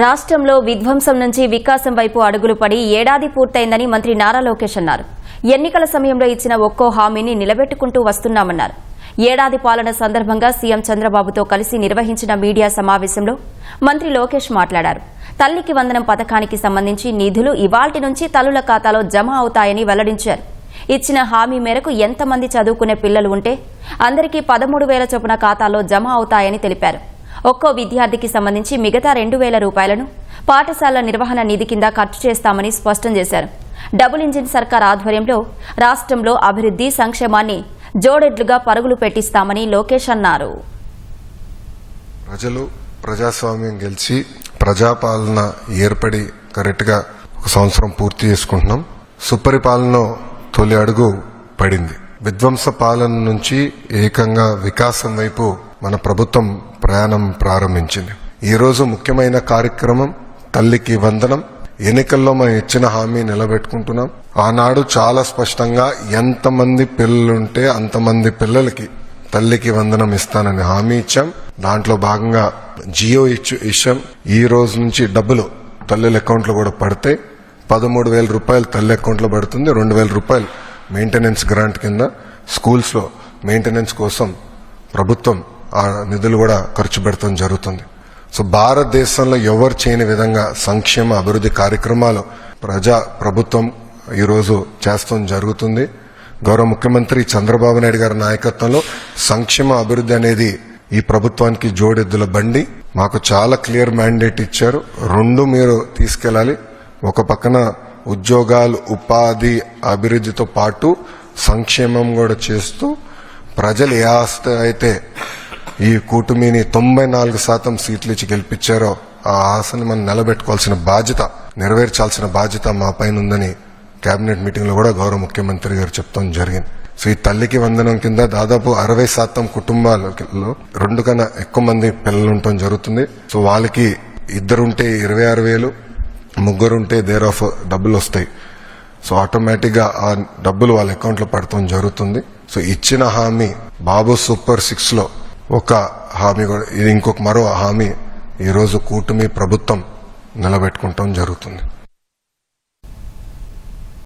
రాష్ట్రంలో విధ్వంసం నుంచి వికాసం వైపు అడుగులు పడి ఏడాది పూర్తయిందని మంత్రి నారా లోకేష్ అన్నారు. ఎన్నికల సమయంలో ఇచ్చిన ఒక్కో హామీని నిలబెట్టుకుంటూ వస్తున్నామన్నారు. ఏడాది పాలన సందర్భంగా సీఎం చంద్రబాబుతో కలిసి నిర్వహించిన మీడియా సమావేశంలో మంత్రి లోకేష్ మాట్లాడారు. తల్లికి వందనం పథకానికి సంబంధించి నిధులు ఇవాల్టి నుంచి తల్లుల ఖాతాలో జమ అవుతాయని వెల్లడించారు. ఇచ్చిన హామీ మేరకు ఎంతమంది చదువుకునే పిల్లలు ఉంటే అందరికీ పదమూడు వేల చొప్పున ఖాతాలో జమ అవుతాయని తెలిపారు. ఒక్కో విద్యార్థికి సంబంధించి మిగతా రెండు వేల రూపాయలను పాఠశాల నిర్వహణ నిధి కింద ఖర్చు చేస్తామని స్పష్టం చేశారు. డబుల్ ఇంజిన్ సర్కార్ ఆధ్వర్యంలో రాష్ట్రంలో అభివృద్ధి సంక్షేమాన్ని జోడెడ్లుగా పరుగులు పెట్టిస్తామని లోకేష్ అన్నారు. ప్రజలు ప్రజాస్వామ్యం గెలిచి ప్రజాపాలన ఏర్పడి కరెక్ట్గా ఒక సంవత్సరం పూర్తి చేసుకుంటున్నాం. సుపరిపాలన తొలి అడుగు పడింది. విధ్వంస పాలన నుంచి ఏకంగా వికాసం వైపు మన ప్రభుత్వం ప్రయాణం ప్రారంభించింది. ఈరోజు ముఖ్యమైన కార్యక్రమం తల్లికి వందనం. ఎన్నికల్లో మనం ఇచ్చిన హామీ నిలబెట్టుకుంటున్నాం. ఆనాడు చాలా స్పష్టంగా ఎంతమంది పిల్లలుంటే అంతమంది పిల్లలకి తల్లికి వందనం ఇస్తానని హామీ ఇచ్చాం. దాంట్లో భాగంగా జియో ఇచ్చు ఇచ్చాం. ఈ రోజు నుంచి డబ్బులు తల్లుల అకౌంట్లో కూడా పడితే పదమూడు వేల రూపాయలు తల్లి అకౌంట్లో పడుతుంది. రెండు వేల రూపాయలు మెయింటెనెన్స్ గ్రాంట్ కింద స్కూల్స్లో మెయింటెనెన్స్ కోసం ప్రభుత్వం ఆ నిధులు కూడా ఖర్చు పెడతాం జరుగుతుంది. సో భారతదేశంలో ఎవరు చేయని విధంగా సంక్షేమ అభివృద్ధి కార్యక్రమాలు ప్రజా ప్రభుత్వం ఈరోజు చేస్తాం జరుగుతుంది. గౌరవ ముఖ్యమంత్రి చంద్రబాబు నాయుడు గారి నాయకత్వంలో సంక్షేమ అభివృద్ధి అనేది ఈ ప్రభుత్వానికి జోడెద్దుల బండి. మాకు చాలా క్లియర్ మ్యాండేట్ ఇచ్చారు. రెండు మీరు తీసుకెళ్ళాలి. ఒక పక్కన ఉద్యోగాలు ఉపాధి అభివృద్ధితో పాటు సంక్షేమం కూడా చేస్తూ ప్రజలు ఏ ఆస్తి అయితే ఈ కూటమిని తొంభై నాలుగు శాతం సీట్లు ఇచ్చి గెలిపించారో ఆ ఆశని మనం నిలబెట్టుకోవాల్సిన బాధ్యత నెరవేర్చాల్సిన బాధ్యత మా పైన ఉందని కేబినెట్ మీటింగ్లో కూడా గౌరవ ముఖ్యమంత్రి గారు చెప్తాం జరిగింది. సో ఈ తల్లికి వందనం కింద దాదాపు అరవై శాతం కుటుంబాలలో రెండు కన్నా ఎక్కువ మంది పిల్లలు ఉండటం జరుగుతుంది. సో వాళ్ళకి ఇద్దరుంటే ఇరవై ఆరు వేలు ముగ్గురుంటే దేర్ ఆఫ్ డబ్బులు వస్తాయి. సో ఆటోమేటిక్గా ఆ డబ్బులు వాళ్ళ అకౌంట్లో పడటం జరుగుతుంది. సో ఇచ్చిన హామీ బాబు సూపర్ సిక్స్లో ఒక హామీ కూడా ఇది ఇంకొక మరో హామీ. ఈరోజు కూటమి ప్రభుత్వం నిలబెట్టుకుంటాం జరుగుతుంది.